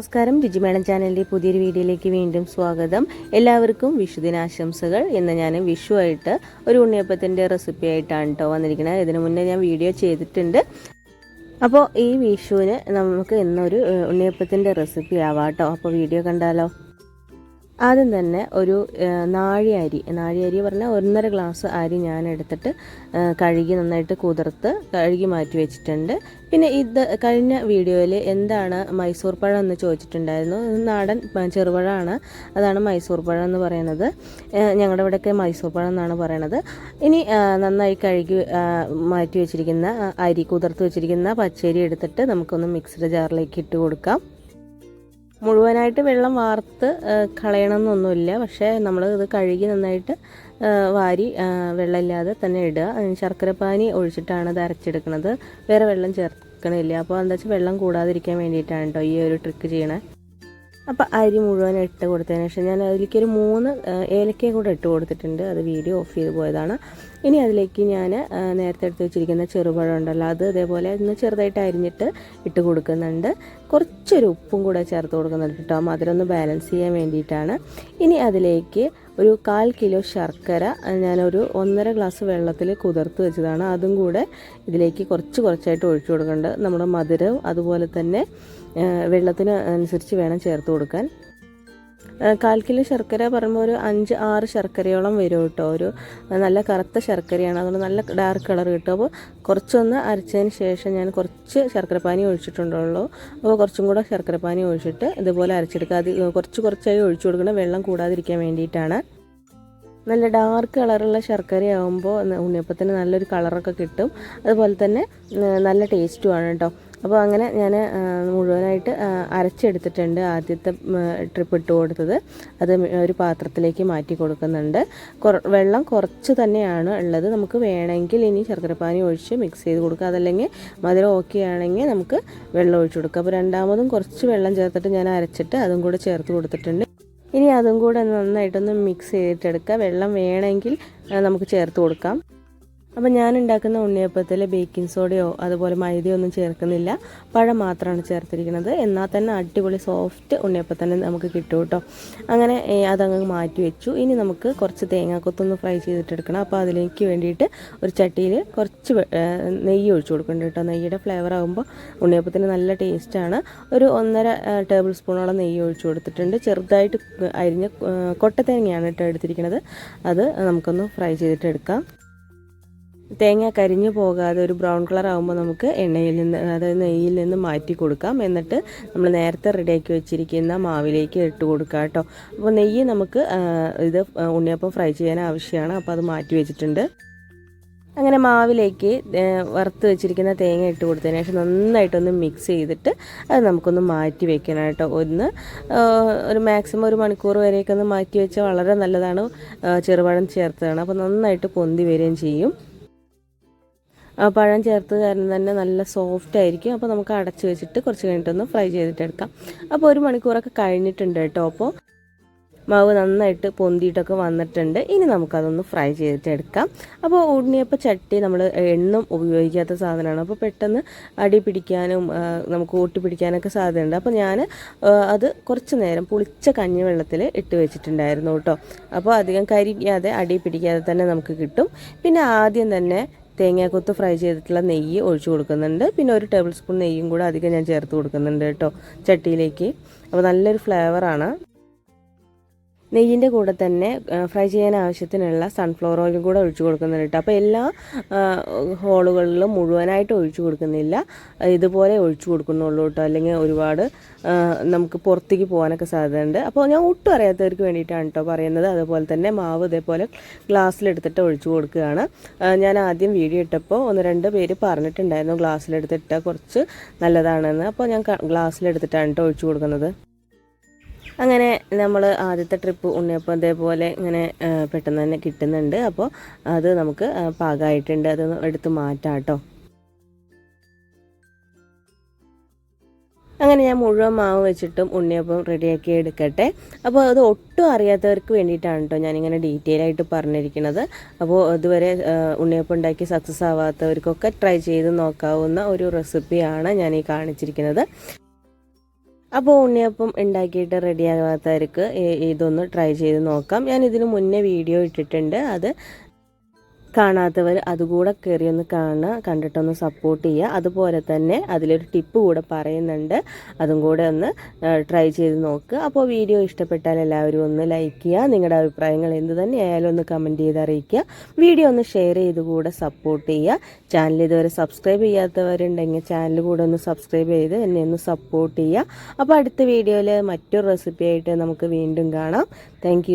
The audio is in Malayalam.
നമസ്കാരം. രുചിമേളം ചാനലിന്റെ പുതിയൊരു വീഡിയോയിലേക്ക് വീണ്ടും സ്വാഗതം. എല്ലാവർക്കും വിഷുദിനാശംസകൾ ഇന്ന് ഞാൻ വിഷു ആയിട്ട് ഒരു ഉണ്ണിയപ്പത്തിന്റെ റെസിപ്പി ആയിട്ടാണ് കേട്ടോ വന്നിരിക്കുന്നത്. ഇതിനു മുന്നേ ഞാൻ വീഡിയോ ചെയ്തിട്ടുണ്ട്. അപ്പോൾ ഈ വിഷുവിന് നമുക്ക് ഇന്നൊരു ഉണ്ണിയപ്പത്തിന്റെ റെസിപ്പി ആവാം കേട്ടോ അപ്പോൾ വീഡിയോ കണ്ടാലോ? ആദ്യം തന്നെ ഒരു നാഴി അരി. നാഴി അരി പറഞ്ഞാൽ ഒന്നര ഗ്ലാസ് അരി ഞാൻ എടുത്തിട്ട് കഴുകി നന്നായിട്ട് കുതിർത്ത് കഴുകി മാറ്റി വെച്ചിട്ടുണ്ട്. പിന്നെ ഇത് കഴിഞ്ഞ വീഡിയോയിൽ എന്താണ് മൈസൂർ പഴം എന്ന് ചോദിച്ചിട്ടുണ്ടായിരുന്നു. നാടൻ ചെറുപഴമാണ്. അതാണ് മൈസൂർ പഴം എന്ന് പറയുന്നത്. ഞങ്ങളുടെ ഇവിടെയൊക്കെ മൈസൂർ പഴം എന്നാണ് പറയണത്. ഇനി നന്നായി കഴുകി മാറ്റി വെച്ചിരിക്കുന്ന അരി കുതിർത്ത് വെച്ചിരിക്കുന്ന പച്ചരി എടുത്തിട്ട് നമുക്കൊന്ന് മിക്സിയുടെ ജാറിലേക്ക് ഇട്ട് കൊടുക്കാം. മുഴുവനായിട്ട് വെള്ളം വാർത്ത് കളയണം കളയണമെന്നൊന്നുമില്ല. പക്ഷേ നമ്മൾ ഇത് കഴുകി നന്നായിട്ട് വാരി വെള്ളമില്ലാതെ തന്നെ ഇടുക. ശർക്കരപ്പാനി ഒഴിച്ചിട്ടാണ് ഇത് അരച്ചെടുക്കുന്നത് വേറെ വെള്ളം ചേർക്കണില്ല. അപ്പോൾ എന്താ വെച്ചാൽ വെള്ളം കൂടാതിരിക്കാൻ വേണ്ടിയിട്ടാണ് കേട്ടോ ഈ ഒരു ട്രിക്ക് ചെയ്യണേ. അപ്പോൾ അരി മുഴുവൻ ഇട്ട് കൊടുത്തതിന് ശേഷം ഞാൻ അതിലേക്ക് ഒരു മൂന്ന് ഏലക്കയും കൂടെ ഇട്ട് കൊടുത്തിട്ടുണ്ട്. അത് വീഡിയോ ഓഫ് ചെയ്ത് പോയതാണ്. ഇനി അതിലേക്ക് ഞാൻ നേരത്തെ എടുത്ത് വെച്ചിരിക്കുന്ന ചെറുപഴം ഉണ്ടല്ലോ അത് അതേപോലെ ഒന്ന് ചെറുതായിട്ട് അരിഞ്ഞിട്ട് ഇട്ട് കൊടുക്കുന്നുണ്ട്. കുറച്ചൊരു ഉപ്പും കൂടെ ചേർത്ത് കൊടുക്കുന്നുണ്ട് കേട്ടോ. മധുരം ഒന്ന് ബാലൻസ് ചെയ്യാൻ വേണ്ടിയിട്ടാണ്. ഇനി അതിലേക്ക് ഒരു കാൽ കിലോ ശർക്കര ഞാനൊരു ഒന്നര ഗ്ലാസ് വെള്ളത്തിൽ കുതിർത്ത് വെച്ചതാണ്. അതും കൂടെ ഇതിലേക്ക് കുറച്ച് കുറച്ചായിട്ട് ഒഴിച്ചു കൊടുക്കേണ്ടത് നമ്മുടെ മധുരവും അതുപോലെ തന്നെ വെള്ളത്തിന് അനുസരിച്ച് വേണം ചേർത്ത് കൊടുക്കാൻ. കാൽ കിലോ ശർക്കര പറയുമ്പോൾ ഒരു അഞ്ച് ആറ് ശർക്കരയോളം വരും കേട്ടോ. ഒരു നല്ല കറുത്ത ശർക്കരയാണ്. അതുകൊണ്ട് നല്ല ഡാർക്ക് കളർ കിട്ടും. അപ്പോൾ കുറച്ചൊന്ന് അരച്ചതിന് ശേഷം ഞാൻ കുറച്ച് ശർക്കരപ്പാനി ഒഴിച്ചിട്ടുണ്ടുള്ളൂ അപ്പോൾ കുറച്ചും കൂടെ ശർക്കരപ്പാനി ഒഴിച്ചിട്ട് ഇതുപോലെ അരച്ചെടുക്കുക. അത് കുറച്ച് കുറച്ചായി ഒഴിച്ചു കൊടുക്കണം. വെള്ളം കൂടാതിരിക്കാൻ വേണ്ടിയിട്ടാണ്. നല്ല ഡാർക്ക് കളറുള്ള ശർക്കരയാകുമ്പോൾ ഉണ്ണിയപ്പത്തിന് നല്ലൊരു കളറൊക്കെ കിട്ടും. അതുപോലെ തന്നെ നല്ല ടേസ്റ്റുമാണ് കേട്ടോ അപ്പോൾ അങ്ങനെ ഞാൻ മുഴുവനായിട്ട് അരച്ചെടുത്തിട്ടുണ്ട് ആദ്യത്തെ ട്രിപ്പ് ഇട്ട് കൊടുത്തത്. അത് ഒരു പാത്രത്തിലേക്ക് മാറ്റി കൊടുക്കുന്നുണ്ട്. വെള്ളം കുറച്ച് തന്നെയാണ് ഉള്ളത്. നമുക്ക് വേണമെങ്കിൽ ഇനി ശർക്കരപ്പാനി ഒഴിച്ച് മിക്സ് ചെയ്ത് കൊടുക്കുക അതല്ലെങ്കിൽ മധുരം ഓക്കെ ആണെങ്കിൽ നമുക്ക് വെള്ളം ഒഴിച്ച് കൊടുക്കുക അപ്പോൾ രണ്ടാമതും കുറച്ച് വെള്ളം ചേർത്തിട്ട് ഞാൻ അരച്ചിട്ട് അതും കൂടെ ചേർത്ത് കൊടുത്തിട്ടുണ്ട്. ഇനി അതും കൂടെ നന്നായിട്ടൊന്ന് മിക്സ് ചെയ്തിട്ടെടുക്കുക വെള്ളം വേണമെങ്കിൽ നമുക്ക് ചേർത്ത് കൊടുക്കാം. അപ്പം ഞാൻ ഉണ്ടാക്കുന്ന ഉണ്ണിയപ്പത്തിൽ ബേക്കിംഗ് സോഡയോ അതുപോലെ മൈദയോ ഒന്നും ചേർക്കുന്നില്ല. പഴം മാത്രമാണ് ചേർത്തിരിക്കുന്നത്. എന്നാൽ തന്നെ അടിപൊളി സോഫ്റ്റ് ഉണ്ണിയപ്പം തന്നെ നമുക്ക് കിട്ടും കേട്ടോ. അങ്ങനെ അതങ്ങ് മാറ്റി വെച്ചു. ഇനി നമുക്ക് കുറച്ച് തേങ്ങാക്കൊത്തൊന്ന് ഫ്രൈ ചെയ്തിട്ടെടുക്കണം. അപ്പോൾ അതിലേക്ക് വേണ്ടിയിട്ട് ഒരു ചട്ടിയിൽ കുറച്ച് നെയ്യ് ഒഴിച്ചു കൊടുക്കുന്നുണ്ട് കേട്ടോ. നെയ്യുടെ ഫ്ലേവർ ആകുമ്പോൾ ഉണ്ണിയപ്പത്തിന് നല്ല ടേസ്റ്റാണ് ഒരു ഒന്നര ടേബിൾ സ്പൂണോളം നെയ്യ് ഒഴിച്ചു കൊടുത്തിട്ടുണ്ട്. ചെറുതായിട്ട് അരിഞ്ഞ കൊട്ട കൊട്ടത്തേങ്ങയാണ് കേട്ടോ എടുത്തിരിക്കുന്നത്. അത് നമുക്കൊന്ന് ഫ്രൈ ചെയ്തിട്ട് എടുക്കാം തേങ്ങ കരിഞ്ഞു പോകാതെ ഒരു ബ്രൗൺ കളർ ആകുമ്പോൾ നമുക്ക് എണ്ണയിൽ നിന്ന് അതായത് നെയ്യിൽ നിന്ന് മാറ്റി കൊടുക്കാം. എന്നിട്ട് നമ്മൾ നേരത്തെ റെഡിയാക്കി വെച്ചിരിക്കുന്ന മാവിലേക്ക് ഇട്ട് കൊടുക്കുക കേട്ടോ. അപ്പോൾ നെയ്യ് നമുക്ക് ഇത് ഉണ്ണിയപ്പം ഫ്രൈ ചെയ്യാൻ ആവശ്യമാണ്. അപ്പോൾ അത് മാറ്റി വെച്ചിട്ടുണ്ട്. അങ്ങനെ മാവിലേക്ക് വറുത്ത് വെച്ചിരിക്കുന്ന തേങ്ങ ഇട്ട് കൊടുത്തതിന് ശേഷം നന്നായിട്ടൊന്ന് മിക്സ് ചെയ്തിട്ട് അത് നമുക്കൊന്ന് മാറ്റി വെക്കണം കേട്ടോ. ഒന്ന് ഒരു മാക്സിമം ഒരു മണിക്കൂർ വരെയൊക്കെ ഒന്ന് മാറ്റി വെച്ചാൽ വളരെ നല്ലതാണ്. ചെറുപഴം ചേർത്തതാണ്. അപ്പോൾ നന്നായിട്ട് പൊന്തി വരികയും ചെയ്യും. പഴം ചേർത്ത് കാരണം തന്നെ നല്ല സോഫ്റ്റ് ആയിരിക്കും. അപ്പോൾ നമുക്ക് അടച്ച് വെച്ചിട്ട് കുറച്ച് കഴിഞ്ഞിട്ടൊന്ന് ഫ്രൈ ചെയ്തിട്ടെടുക്കാം അപ്പോൾ ഒരു മണിക്കൂറൊക്കെ കഴിഞ്ഞിട്ടുണ്ട് കേട്ടോ അപ്പോൾ മാവ് നന്നായിട്ട് പൊന്തിയിട്ടൊക്കെ വന്നിട്ടുണ്ട്. ഇനി നമുക്കതൊന്ന് ഫ്രൈ ചെയ്തിട്ടെടുക്കാം അപ്പോൾ ഉണ്ണിയപ്പം ചട്ടി നമ്മൾ എണ്ണും ഉപയോഗിക്കാത്ത സാധനമാണ്. അപ്പോൾ പെട്ടെന്ന് അടി പിടിക്കാനും നമുക്ക് ഓട്ടി പിടിക്കാനൊക്കെ സാധ്യതയുണ്ട്. അപ്പോൾ ഞാൻ അത് കുറച്ച് നേരം പുളിച്ച കഞ്ഞിവെള്ളത്തിൽ ഇട്ട് വെച്ചിട്ടുണ്ടായിരുന്നു കേട്ടോ. അപ്പോൾ അധികം കരിക്കാതെ അടി പിടിക്കാതെ തന്നെ നമുക്ക് കിട്ടും. പിന്നെ ആദ്യം തന്നെ തേങ്ങാക്കൊത്ത് ഫ്രൈ ചെയ്തിട്ടുള്ള നെയ്യ് ഒഴിച്ചു കൊടുക്കുന്നുണ്ട്. പിന്നെ ഒരു ടേബിൾ സ്പൂൺ നെയ്യും കൂടെ അധികം ഞാൻ ചേർത്ത് കൊടുക്കുന്നുണ്ട് കേട്ടോ ചട്ടിയിലേക്ക്. അപ്പോൾ നല്ലൊരു ഫ്ലേവറാണ്. നെയ്യിന്റെ കൂടെ തന്നെ ഫ്രൈ ചെയ്യാൻ ആവശ്യത്തിനുള്ള സൺഫ്ലവർ ഓയിലും കൂടെ ഒഴിച്ചു കൊടുക്കുന്നുണ്ട് കേട്ടോ അപ്പോൾ എല്ലാ ഹോളുകളിലും മുഴുവനായിട്ട് ഒഴിച്ചു കൊടുക്കുന്നില്ല. ഇതുപോലെ ഒഴിച്ചു കൊടുക്കുന്നുള്ളൂ കേട്ടോ അല്ലെങ്കിൽ ഒരുപാട് നമുക്ക് പുറത്തേക്ക് പോകാനൊക്കെ സാധ്യതയുണ്ട്. അപ്പോൾ ഞാൻ ഒട്ടും അറിയാത്തവർക്ക് വേണ്ടിയിട്ടാണ് കേട്ടോ പറയുന്നത്. അതുപോലെ തന്നെ മാവ് ഇതേപോലെ ഗ്ലാസ്സിലെടുത്തിട്ട് ഒഴിച്ചു കൊടുക്കുകയാണ്. ഞാൻ ആദ്യം വീഡിയോ ഇട്ടപ്പോൾ ഒന്ന് രണ്ട് പേര് പറഞ്ഞിട്ടുണ്ടായിരുന്നു ഗ്ലാസ്സിലെടുത്തിട്ട് കുറച്ച് നല്ലതാണെന്ന്. അപ്പോൾ ഞാൻ ഗ്ലാസ്സിലെടുത്തിട്ടാണ് കേട്ടോ ഒഴിച്ചു കൊടുക്കുന്നത്. അങ്ങനെ നമ്മൾ ആദ്യത്തെ ട്രിപ്പ് ഉണ്ണിയപ്പം ഇതേപോലെ ഇങ്ങനെ പെട്ടെന്ന് തന്നെ കിട്ടുന്നുണ്ട്. അപ്പോൾ അത് നമുക്ക് പാകമായിട്ടുണ്ട് അത് എടുത്ത് മാറ്റാം കേട്ടോ. അങ്ങനെ ഞാൻ മുഴുവൻ മാവ് വെച്ചിട്ടും ഉണ്ണിയപ്പം റെഡിയാക്കി എടുക്കട്ടെ. അപ്പോൾ അത് ഒട്ടും അറിയാത്തവർക്ക് വേണ്ടിയിട്ടാണ് കേട്ടോ ഞാനിങ്ങനെ ഡീറ്റെയിൽ ആയിട്ട് പറഞ്ഞിരിക്കുന്നത്. അപ്പോൾ ഇതുവരെ ഉണ്ണിയപ്പം ഉണ്ടാക്കി സക്സസ് ആവാത്തവർക്കൊക്കെ ട്രൈ ചെയ്ത് നോക്കാവുന്ന ഒരു റെസിപ്പിയാണ് ഞാൻ ഈ കാണിച്ചിരിക്കുന്നത്. അപ്പോൾ ഉണ്ണിയപ്പം ഉണ്ടാക്കിയിട്ട് റെഡിയാകാത്തവർക്ക് ഇതൊന്ന് ട്രൈ ചെയ്ത് നോക്കാം. ഞാൻ ഇതിന് മുന്നേ വീഡിയോ ഇട്ടിട്ടുണ്ട്. അത് കാണാത്തവർ അതുകൂടെ ഒന്ന് കാണുക കണ്ടിട്ടൊന്ന് സപ്പോർട്ട് ചെയ്യുക. അതുപോലെ തന്നെ അതിലൊരു ടിപ്പ് കൂടെ പറയുന്നുണ്ട്. അതും കൂടെ ഒന്ന് ട്രൈ ചെയ്ത് നോക്കുക അപ്പോൾ വീഡിയോ ഇഷ്ടപ്പെട്ടാൽ എല്ലാവരും ഒന്ന് ലൈക്ക് ചെയ്യുക. നിങ്ങളുടെ അഭിപ്രായങ്ങൾ എന്ത് തന്നെയായാലും ഒന്ന് കമന്റ് ചെയ്ത് അറിയിക്കുക. വീഡിയോ ഒന്ന് ഷെയർ ചെയ്ത് കൂടെ സപ്പോർട്ട് ചെയ്യുക. ചാനൽ ഇതുവരെ സബ്സ്ക്രൈബ് ചെയ്യാത്തവരുണ്ടെങ്കിൽ ചാനൽ കൂടെ ഒന്ന് സബ്സ്ക്രൈബ് ചെയ്ത് എന്നെ ഒന്ന് സപ്പോർട്ട് ചെയ്യുക. അപ്പോൾ അടുത്ത വീഡിയോയിൽ മറ്റൊരു റെസിപ്പി ആയിട്ട് നമുക്ക് വീണ്ടും കാണാം. താങ്ക്